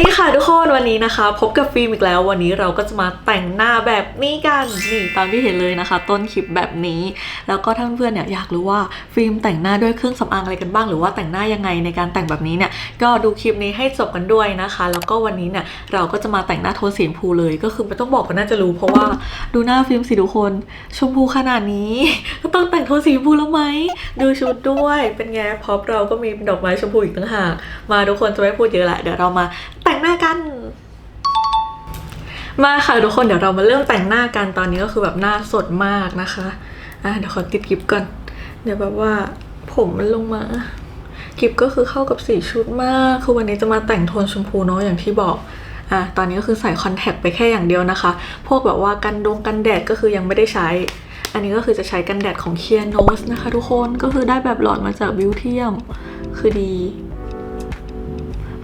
ดีค่ะทุกคนวันนี้นะคะ พบกับฟิล์มอีกแล้ววันนี้เราก็จะมาแต่งหน้าแบบนี้กันนี่ตามที่เห็นเลยนะคะ ต้นคลิปแบบนี้ แล้วก็ท่านเพื่อนเนี่ยอยากรู้ว่าฟิล์มแต่งหน้าด้วยเครื่องสำอางอะไรกันบ้างหรือว่าแต่งหน้ายังไงในการแต่งแบบนี้เนี่ยก็ดูคลิปนี้ให้จบกันด้วยนะคะ แล้วก็วันนี้เนี่ยเราก็จะมาแต่งหน้าโทนสีชมพูเลยก็คือไม่ต้องบอกก็น่าจะรู้ เพราะว่าดูหน้าฟิล์มสิทุกคนชมพูขนาดนี้ก็ต้องแต่งโทนสีชมพูแล้วไหมดูชุดด้วยเป็นไงพร็อพเราก็มีดอกไม้ชมพูอีกต่างหากมาทุกคนจะไม่พูดเยอะละเดี๋ยวเรามา หน้ากัน มาค่ะทุกคนเดี๋ยวเรามาเริ่มแต่งหน้ากันตอนนี้ก็คือแบบหน้าสดมากนะคะอะเดี๋ยวขอติดกิฟก่อน เดี๋ยวแบบว่าผมมันลงมากิฟก็คือเข้ากับสีชุดมาก คือวันนี้จะมาแต่งโทนชมพูเนาะอย่างที่บอกอะตอนนี้ก็คือใส่คอนแทคไปแค่อย่างเดียวนะคะ พวกแบบว่ากันดงกันแดดก็คือยังไม่ได้ใช้ อันนี้ก็คือจะใช้กันแดดของเคียโนสนะคะทุกคน ก็คือได้แบบหลอดมาจากบิวเทียม คือดี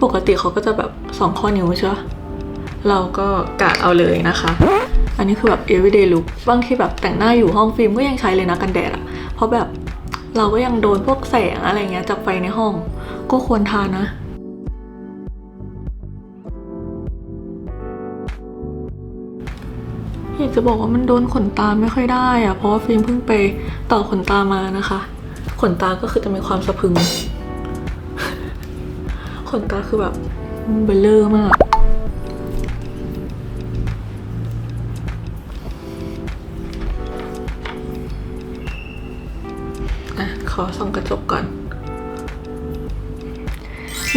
ปกติเขาก็จะแบบสองข้อนิ้วใช่ปะเราก็กะเอาเลยนะคะ อันนี้คือแบบ everyday look บางทีแบบแต่งหน้าอยู่ห้องฟิล์มก็ยังใช้เลยนะกันแดดอะเพราะแบบเราก็ยังโดนพวกแสงอะไรเงี้ยจากไฟในห้อง ก็ควรทานะอยากจะบอกว่ามันโดนขนตาไม่ค่อยได้อะเพราะว่าฟิล์มเพิ่งไปต่อขนตามานะคะ ขนตาก็คือจะมีความสะพึง ขนตาคือแบบเบลเลอร์มากอะขอส่องกระจกก่อน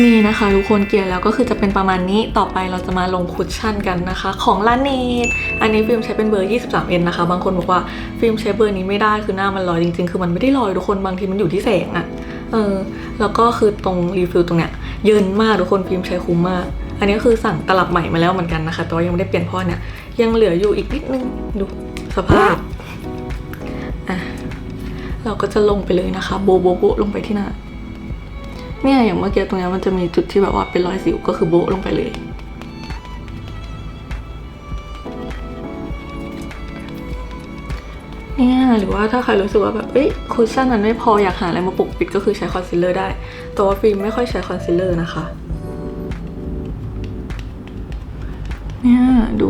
นี่นะคะทุกคนเกลียร์แล้วก็คือจะเป็นประมาณนี้ต่อไปเราจะมาลงคุชชั่นกันนะคะ ของลาเนตอันนี้ฟิล์มใช้เป็นเบอร์ 23N นะคะ บางคนบอกว่าฟิล์มใช้เบอร์นี้ไม่ได้คือหน้ามันลอยจริงๆ คือมันไม่ได้ลอยทุกคนบางทีมันอยู่ที่แสงอะเออแล้วก็คือตรงรีฟิลตรงเนี้ย เยินมากทุกคนฟิล์มใช้คุ้มมาก อันนี้ก็คือสั่งตลับใหม่มาแล้วเหมือนกันนะคะ แต่ว่ายังไม่ได้เปลี่ยนพ่อเนี่ยยังเหลืออยู่อีกนิดนึงดูสภาพอะเราก็จะลงไปเลยนะคะ โบโบโบลงไปที่หน้าเนี่ยอย่างเมื่อกี้ตรงนี้มันจะมีจุดที่แบบว่าเป็นรอยสิวก็คือโบลงไปเลย เนี่ยหรือว่าถ้าใครรู้สึกว่าแบบเอ้ยคุชชั่นนั้นไม่พออยากหาอะไรมาปกปิดก็คือใช้คอนซีลเลอร์ได้ แต่ว่าฟิล์มไม่ค่อยใช้คอนซีลเลอร์นะคะ เนี่ยดู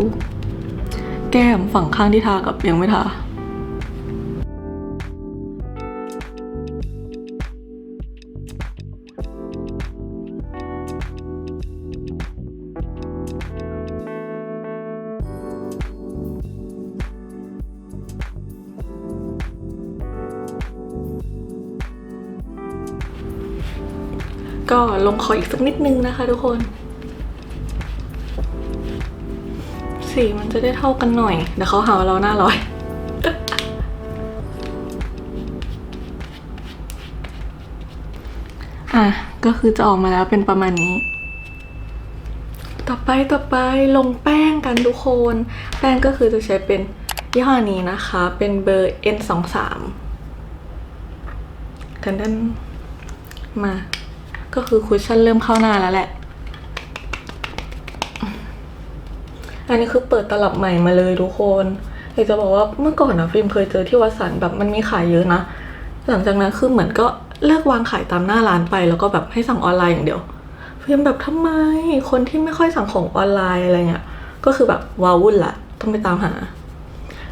แก้มฝั่งข้างที่ทากับยังไม่ทา ก็ลงคออีกสักนิดนึงนะคะทุกคน สีมันจะได้เท่ากันหน่อยเดี๋ยวเขาหาว่าเราหน้าร้อยอะก็คือจะออกมาแล้วเป็นประมาณนี้ ต่อไปต่อไปลงแป้งกันทุกคน แป้งก็คือจะใช้เป็นยี่ห้อนี้นะคะ เป็นเบอร์ N23 ดันดันมา ก็คือคุชชั่นเริ่มเข้าหน้าแล้วแหละ อันนี้คือเปิดตลับใหม่มาเลยทุกคนอยากจะบอกว่าเมื่อก่อนนะฟิล์มเคยเจอที่วัดสันแบบมันมีขายเยอะนะ หลังจากนั้นคือเหมือนก็เลิกวางขายตามหน้าร้านไปแล้วก็แบบให้สั่งออนไลน์อย่างเดียวฟิล์มแบบทำไมคนที่ไม่ค่อยสั่งของออนไลน์อะไรเงี้ยก็คือแบบว้าวุ่นละต้องไปตามหา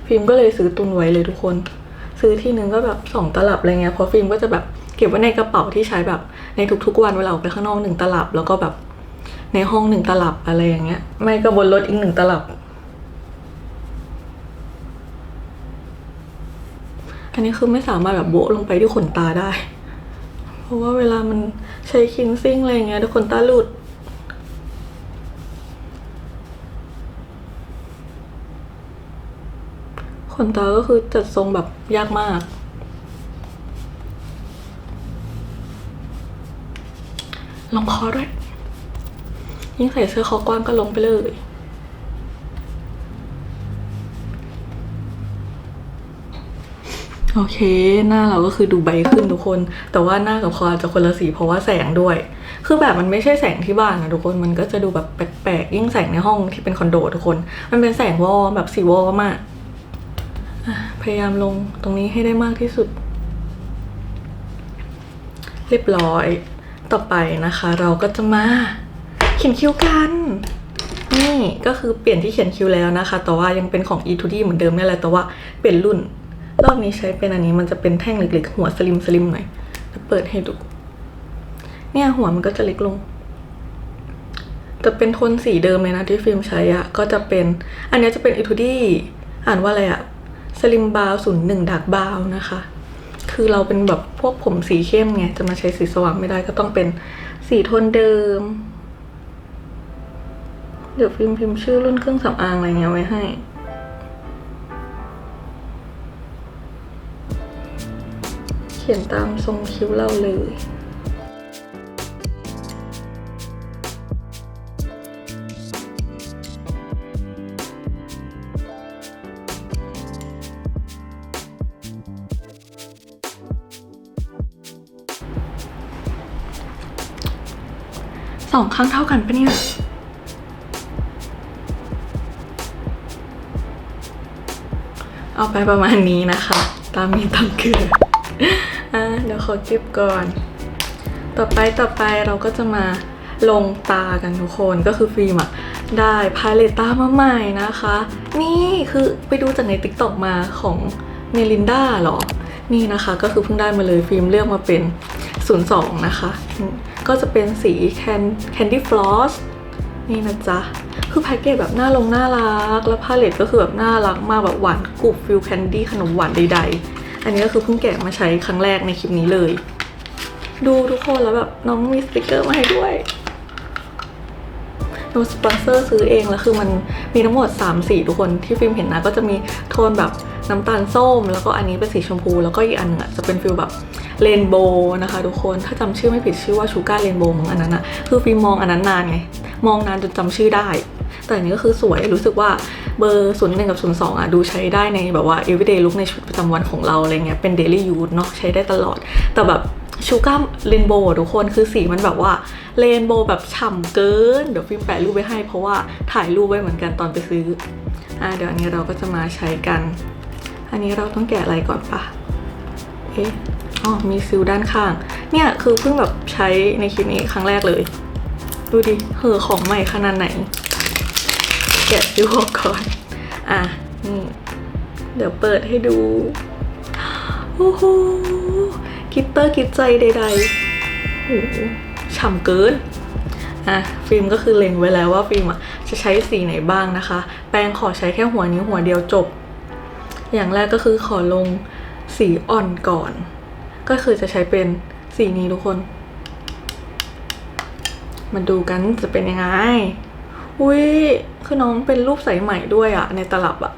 ฟิล์มก็เลยซื้อตุนไว้เลยทุกคน ซื้อที่นึงก็แบบสองตลับอะไรเงี้ยเพราะฟิล์มก็จะแบบ ก็บไว้ในกระเป๋าที่ใช้แบบในทุกๆวันเวลาออกไปข้างนอกหนึ่งตลับ แล้วก็แบบในห้องหนึ่งตลับอะไรอย่างเงี้ย ไม่ก็บนรถอีกหนึ่งตลับ อันนี้คือไม่สามารถแบบโบะลงไปที่ขนตาได้ เพราะว่าเวลามันใช้คินซิ่งอะไรเงี้ยเดี๋ยขนตาหลุดขนตาก็คือจัดทรงแบบยากมาก ลงคอด้วย ยิ่งใส่เสื้อคอกว้างก็ลงไปเลยโอเค หน้าเราก็คือดูใบขึ้นทุกคน แต่ว่าหน้ากับคอจะคนละสีเพราะว่าแสงด้วย คือแบบมันไม่ใช่แสงที่บ้านนะทุกคน มันก็จะดูแบบแปลกๆ ยิ่งแสงในห้องที่เป็นคอนโดทุกคน มันเป็นแสงวอลแบบสีวอลมากพยายามลงตรงนี้ให้ได้มากที่สุด เรียบร้อย ต่อไปนะคะ เราก็จะมาเขียนคิ้วกัน นี่ก็คือเปลี่ยนที่เขียนคิ้วแล้วนะคะ แต่ว่ายังเป็นของ e 2 d เหมือนเดิมนี่แหละแต่ว่าเปลี่ยนรุ่น รอบนี้ใช้เป็นอันนี้มันจะเป็นแท่งเล็กๆ หัวสลิมสลิมหน่อยจะเปิดให้ดู เนี่ยหัวมันก็จะเล็กลงแต่เป็นโทนสีเดิมเลยนะที่ฟิล์มใช้อะก็จะเป็น อันนี้จะเป็น e 2 d อ่านว่าอะไรอะสลิมบาวศูนย์หนึ่งดักบาวนะคะ คือเราเป็นแบบพวกผมสีเข้มไง จะมาใช้สีสว่างไม่ได้ก็ต้องเป็นสีโทนเดิม เดี๋ยวฟิล์มพิมพ์ชื่อรุ่นเครื่องสำอางอะไรเงี้ยไว้ให้เขียนตามทรงคิ้วเราเลย สองข้างเท่ากันปะเนี่ย เอาไปประมาณนี้นะคะ ตามมีตามเกลืออะเดี๋ยวขอเก็บก่อน ต่อไปต่อไปเราก็จะมาลงตากันทุกคนก็คือฟิล์มอะได้พาเลตตามาใหม่นะคะ นี่คือไปดูจากใน t ิ k t o k มาของเมลินดาหรอ นี่นะคะก็คือเพิ่งได้มาเลยฟิล์มเลือกมาเป็น 02 นะคะอืม ก็จะเป็นสีแคนแคนดี้ฟลอสนี่นะจ๊ะ คือแพ็กเกจแบบน่าลงน่ารัก แล้วพาเลตก็คือแบบน่ารักมากแบบหวานกรุบฟิลแคนดี้ขนมหวานใดๆ อันนี้ก็คือเพิ่งแกะมาใช้ครั้งแรกในคลิปนี้เลย ดูทุกคนแล้วแบบน้องมีสติกเกอร์มาให้ด้วย นสปอนเซอร์ซื้อเองแล้วคือมันมีทั้งหมด 3 สีทุกคนที่ฟิล์มเห็นนะก็จะมีโทนแบบน้ำตาลส้ม แล้วก็อันนี้เป็นสีชมพู แล้วก็อีกอันนึงอะจะเป็นฟิลแบบเรนโบว์นะคะทุกคนถ้าจำชื่อไม่ผิดชื่อว่าชูการ์เรนโบว์มั้งอันนั้นอะคือฟิล์มมองอันนั้นนานไง มองนานจนจำชื่อได้ แต่อันนี้ก็คือสวยรู้สึกว่าเบอร์ศูนย์หนึ่งกับศูนย์สองอะดูใช้ได้ในแบบว่า everyday look ในชีวิตประจำวันของเราอะไรเงี้ยเป็น daily use เนาะใช้ได้ตลอดแต่แบบ ชูการ์เรนโบว์ทุกคนคือสีมันแบบว่าเรนโบว์แบบฉ่ำเกิน เดี๋ยวฟิล์มแปะรูปไว้ให้เพราะว่าถ่ายรูปไว้เหมือนกันตอนไปซื้ออะเดี๋ยวอันนี้เราก็จะมาใช้กัน อันนี้เราต้องแกะอะไรก่อนปะเอ๊ะอ๋อมีซิลด้านข้าง เนี่ยคือเพิ่งแบบใช้ในคลิปนี้ครั้งแรกเลย ดูดิเหอของใหม่ขนาดไหน แกะซิลออกก่อน อะนี่เดี๋ยวเปิดให้ดูโอ้โห กิตเตอร์กิตใจใดๆโอ้โหฉ่ำเกินอะฟิล์มก็คือเล็งไว้แล้วว่าฟิล์มอะจะใช้สีไหนบ้างนะคะ แป้งขอใช้แค่หัวนิ้วหัวเดียวจบ อย่างแรกก็คือขอลงสีอ่อนก่อน ก็คือจะใช้เป็นสีนี้ทุกคน มาดูกันจะเป็นยังไง อุ้ยคือน้องเป็นรูปใสใหม่ด้วยอะในตลับอะ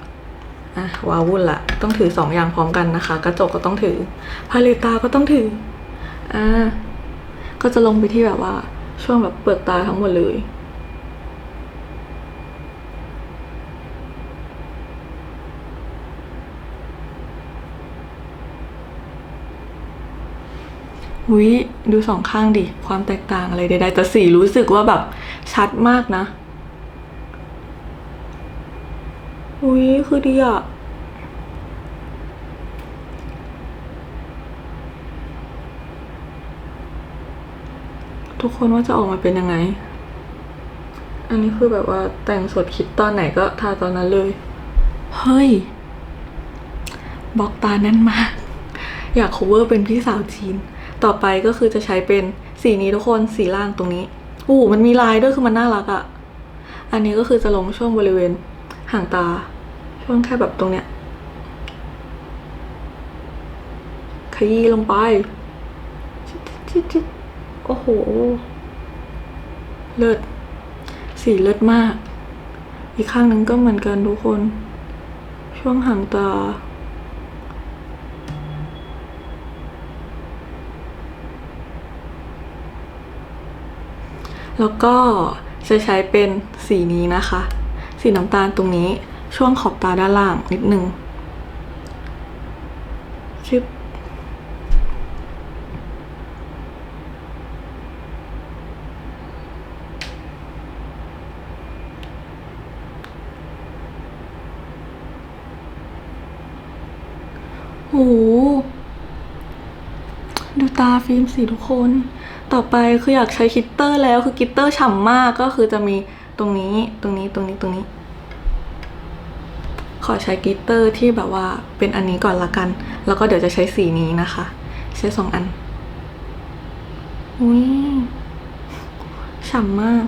อะวาวุ่นละต้องถือสองอย่างพร้อมกันนะคะ กระจกก็ต้องถือพาเลตตาก็ต้องถืออ่าก็จะลงไปที่แบบว่า ช่วงแบบเปลือกตาทั้งหมดเลยหุยดูสองข้างดิ ความแตกต่างอะไรใดๆแต่สีรู้สึกว่าแบบชัดมากนะ หุยคือดีอะทุกคนว่าจะออกมาเป็นยังไง อันนี้คือแบบว่าแต่งสดคิดตอนไหนก็ทาตอนนั้นเลย เฮ้ยบล็อกตาแน่นมากอยาก cover เป็นพี่สาวจีน ต่อไปก็คือจะใช้เป็นสีนี้ทุกคนสีล่างตรงนี้โอ้มันมีลายด้วยคือมันน่ารักอะ่ะอันนี้ก็คือจะลงช่วงบริเวณ ห่างตา ช่วงแค่แบบตรงเนี้ย ขยี้ลงไปจิ๊ดจิ๊ดจิ๊ดโอ้โห เลิศ สีเลิศมาก อีกข้างนึงก็เหมือนกันทุกคน ช่วงห่างตาแล้วก็จะใช้เป็นสีนี้นะคะ สีน้ำตาลตรงนี้ช่วงขอบตาด้านล่างนิดนึงชึบโหดูตาฟิล์มสิทุกคน ต่อไปคืออยากใช้คิตเตอร์แล้วคือคิตเตอร์ฉ่ำมากก็คือจะมีตรงนี้ตรงนี้ตรงนี้ตรงนี้ ขอใช้กลิตเตอร์ที่แบบว่าเป็นอันนี้ก่อนละกัน แล้วก็เดี๋ยวจะใช้สีนี้นะคะ ใช้สองอันอุ้ยฉ่ำมาก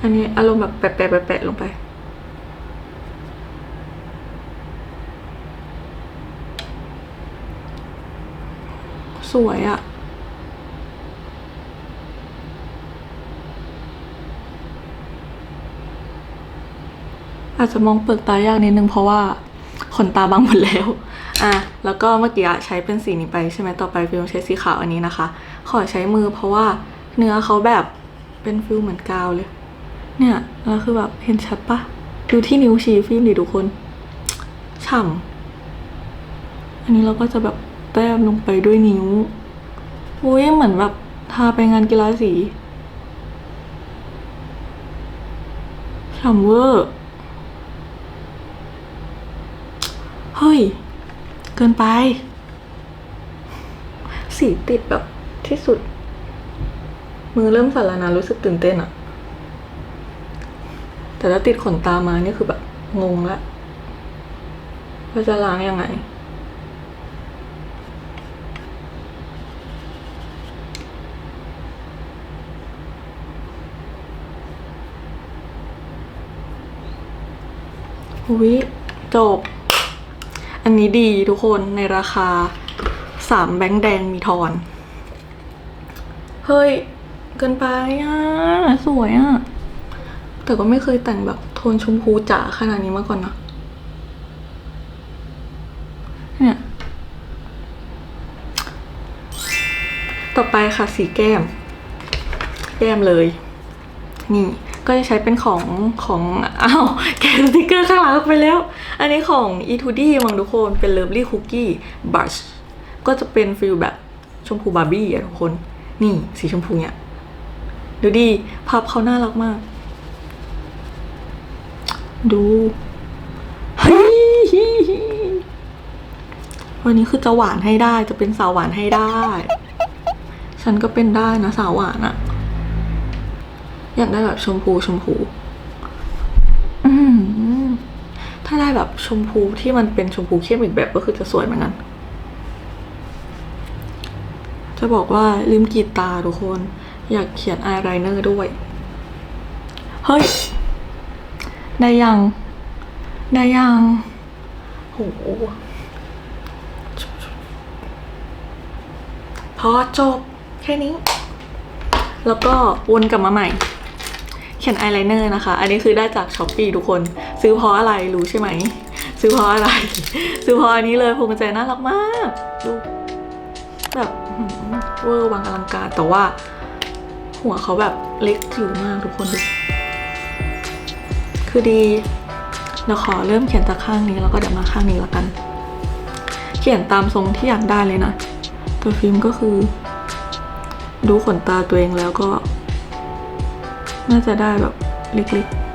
อันนี้อารมณ์แบบแปะแปะแปะแปะลงไป สวยอะ อาจจะมองเปลือกตายากนิดนึงเพราะว่าขนตาบางหมดแล้ว อะ แล้วก็เมื่อกี้ใช้เป็นสีนี้ไปใช่ไหมต่อไปฟิลใช้สีขาวอันนี้นะคะ ขอใช้มือเพราะว่าเนื้อเขาแบบเป็นฟิลเหมือนกาวเลย เนี่ยแล้วคือแบบเห็นชัดปะดูที่นิ้วชี้ฟิล์มดิทุกคน ฉ่ำ อันนี้เราก็จะแบบแต้มลงไปด้วยนิ้ว อุ้ยเหมือนแบบทาไปงานกีฬาสี ฉ่ำเวอร์ เฮ้ย เกินไป สีติดแบบที่สุด มือเริ่มสั่นแล้วนะรู้สึกตื่นเต้นอะแต่ถ้าติดขนตามานี่คือแบบงงละว่าจะล้างยังไงหุยจบ อันนี้ดีทุกคนในราคาสามแบงค์แดงมีทอน เฮ้ย เกินไปอะ สวยอะ แต่ก็ไม่เคยแต่งแบบโทนชมพูจ๋าขนาดนี้มาก่อนนะเนี่ยต่อไปค่ะสีแก้ม แก้มเลย นี่ก็จะใช้เป็นของของอ้าวแกสติกเกอร์ข้างหลังออกไปแล้ว อันนี้ของ e2d มั้งทุกคนเป็น Lovely Cookie Brush ก็จะเป็นฟิลแบบชมพูบาร์บี้อะทุกคน นี่สีชมพูเนี่ยดูดีภาพเขาน่ารักมาก ดูเฮ้ยวันนี้คือจะหวานให้ได้จะเป็นสาวหวานให้ได้ ฉันก็เป็นได้นะสาวหวานอะอยากได้แบบชมพูชมพู อืม ถ้าได้แบบชมพูที่มันเป็นชมพูเข้มอีกแบบก็คือจะสวยเหมือนกัน จะบอกว่าลืมกีดตาทุกคน อยากเขียนอายไลเนอร์ด้วย เฮ้ย ได้ยัง ได้ยังโหพอจบ แค่นี้ แล้วก็วนกลับมาใหม่ เขียนอายไลเนอร์นะคะ อันนี้คือได้จากช้อปปีทุกคน ซื้อเพราะอะไรรู้ใช่ไหม ซื้อเพราะอะไร ซื้อเพราะอันนี้เลยพวงกุญแจน่ารักมากดูแบบเวอร์วังอลังการแต่ว่า หัวเขาแบบเล็กจิ๋วมากทุกคนดูคือดีเราขอเริ่มเขียนจากข้างนี้แล้วก็เดี๋ยวมาข้างนี้แล้วกัน เขียนตามทรงที่อยากได้เลยนะ ตัวฟิล์มก็คือ ดูขนตาตัวเองแล้วก็ น่าจะได้แบบเล็กๆ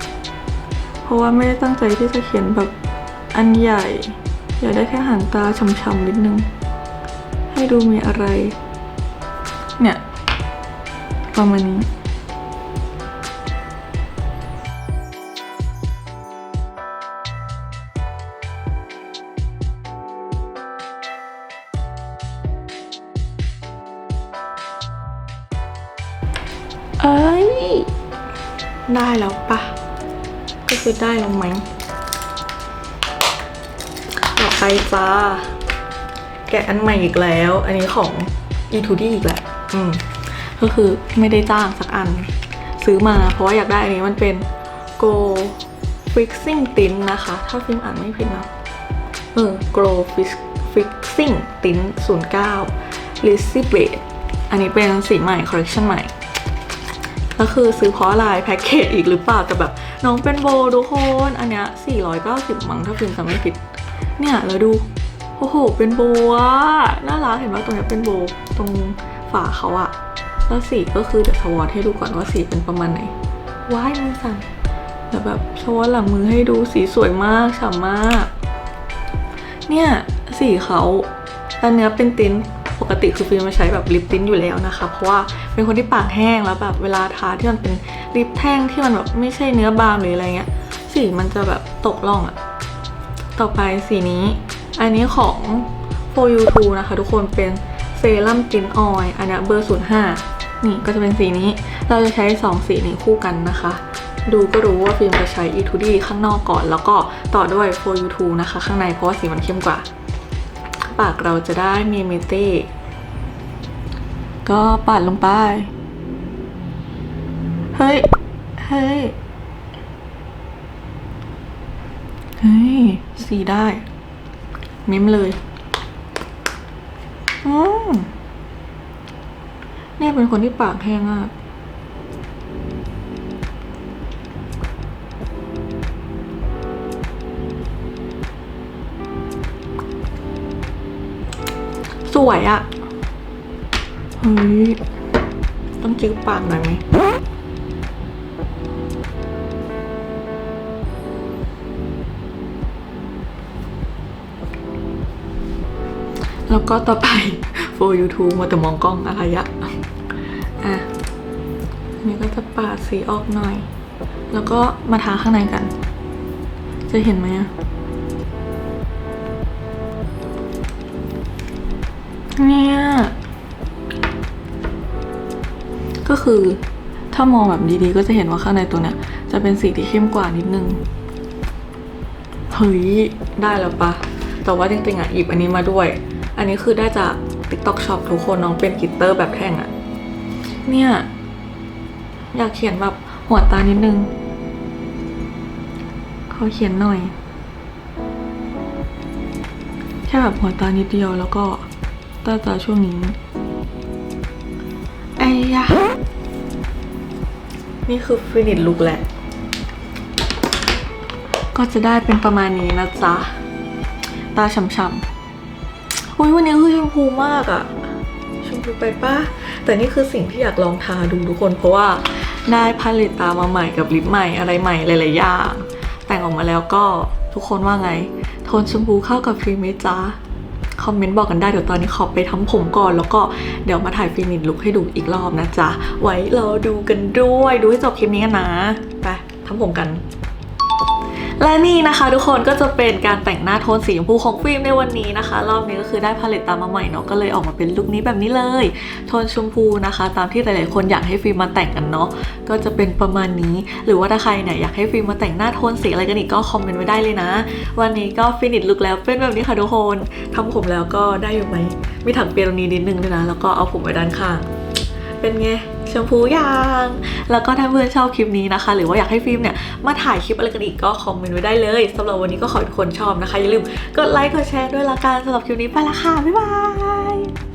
ราะว่าไม่ได้ตั้งใจที่จะเขียนแบบอันใหญ่ อยากได้แค่หางตาช่ำๆนิดนึง ให้ดูมีอะไร เนี่ย ประมาณนี้เอ้ย ได้แล้วปะ คือได้แล้วไหมต่อไปจ้า แกะอันใหม่อีกแล้ว อันนี้ของ e2d อีกแหละ อืม ก็คือไม่ได้จ้างสักอัน ซื้อมาเพราะว่าอยากได้อันนี้มันเป็น Go Fixing Tint นะคะ ถ้าฟิล์มอ่านไม่ผิดนะ เออ go Fix Fixing Tint 09 l i z z y b l a d e อันนี้เป็นสีใหม่ คอลเลคชันใหม่ ก็คือซื้อเพราะอะไรแพ็กเกจอีกหรือเปล่าแต่แบบน้องเป็นโบทุกคนอันเนี้ย490 มั้งถ้าฟิล์มจำไม่ผิด เนี่ยแล้วดู โอ้โห เป็นโบอะน่ารักเห็นว่าตรงนี้เป็นโบตรงฝาเขาอะแล้วสีก็คือเดี๋ยวสวอตให้ดูก่อนว่าสีเป็นประมาณไหนว้ายมือสั่นแต่แบบสวอตหลังมือให้ดูสีสวยมากฉ่ำมาก เนี่ยสีเขาแล้วเนื้อเป็นติ้น กติคือฟิลมาใช้แบบลิปติ้นอยู่แล้วนะคะ เพราะว่าเป็นคนที่ปากแห้งแล้วแบบเวลาทาที่มันเป็นลิปแท่งที่มันแบบไม่ใช่เนื้อบางหรืออะไรเงี้ยสีมันจะแบบตกล่องอะต่อไปสีนี้ อันนี้ของ for you t o นะคะทุกคนเป็นเซรั่มจินออยอันนี้เบอร์ 05 นี่ก็จะเป็นสีนี้ เราจะใช้ 2 สีนี้คู่กันนะคะ ดูก็รู้ว่าฟิล์มจะใช้ e 2 d ข้างนอกก่อน แล้วก็ต่อด้วย for you t o นะคะ ข้างในเพราะว่าสีมันเข้มกว่า ปากเราจะได้มีมิเต้ ก็ปาดลงไป เฮ้ย เฮ้ย เฮ้ย สีได้เม้มเลย อืมเนี่ยเป็นคนที่ปากแห้งมากสวยอะ เฮ้ยต้องจื้อปากหน่อยไหมแล้วก็ต่อไป for YouTube มัวแต่มองกล้องอะไรอะอะอันนี้ก็จะปาดสีออกหน่อย แล้วก็มาทาข้างในกัน จะเห็นไหมอะเนี่ย ก็คือถ้ามองแบบดีๆ ก็จะเห็นว่าข้างในตัวเนี้ยจะเป็นสีที่เข้มกว่านิดนึง เฮ้ย ได้แล้วปะ แต่ว่าจริงๆอะหยิบอันนี้มาด้วย อันนี้คือได้จาก TikTok Shop ทุกคนน้องเป็นกิตเตอร์แบบแท่งอะ เนี่ย อยากเขียนแบบหัวตานิดนึงขอเขียนหน่อย แค่แบบหัวตานิดเดียวแล้วก็ต้ตาช่วงนี้ไอ้ยะ นี่คือฟินิชลุกแหละ ก็จะได้เป็นประมาณนี้นะจ๊ะ ตาช่ำๆอุ้ยวันนี้คือชมพูมากอะชมพูไปป้าแต่นี่คือสิ่งที่อยากลองทาดูทุกคน เพราะว่าได้พาเลตตามาใหม่กับลิปใหม่อะไรใหม่หลายๆอย่าง แต่งออกมาแล้วก็ทุกคนว่าไง โทนชมพูเข้ากับฟิล์มไหมจ๊ะ คอมเมนต์บอกกันได้เดี๋ยวตอนนี้ขอไปทำผมก่อน แล้วก็เดี๋ยวมาถ่ายฟินิชลุกให้ดูอีกรอบนะจ๊ะ ไว้รอดูกันด้วย ดูให้จบคลิปนี้กันนะ ไปทำผมกัน และนี่นะคะทุกคนก็จะเป็นการแต่งหน้าโทนสีชมพูของฟิล์มในวันนี้นะคะ รอบนี้ก็คือได้พาเลตตามมาใหม่เนาะก็เลยออกมาเป็นลุคนี้แบบนี้เลย โทนชมพูนะคะ ตามที่หลายๆคนอยากให้ฟิล์มมาแต่งกันเนาะก็จะเป็นประมาณนี้ หรือว่าถ้าใครเนี่ยอยากให้ฟิล์มมาแต่งหน้าโทนสีอะไรกันอีกก็คอมเมนต์ไว้ได้เลยนะ วันนี้ก็ฟินิชลุคแล้วเป็นแบบนี้ค่ะทุกคนทำผมแล้วก็ได้อยู่ไหมมีถังเปียตรงนี้นิดนึงด้วยนะแล้วก็เอาผมไว้ด้านข้างเป็นไง ชมพูยังแล้วก็ถ้าเพื่อนชอบคลิปนี้นะคะ หรือว่าอยากให้ฟิล์มเนี่ยมาถ่ายคลิปอะไรกันอีกก็คอมเมนต์ไว้ได้เลยสำหรับวันนี้ก็ขอทุกคนชอบนะคะอย่าลืมกดไลค์กดแชร์ด้วยละกันสำหรับคลิปนี้ไปละค่ะบ๊ายบาย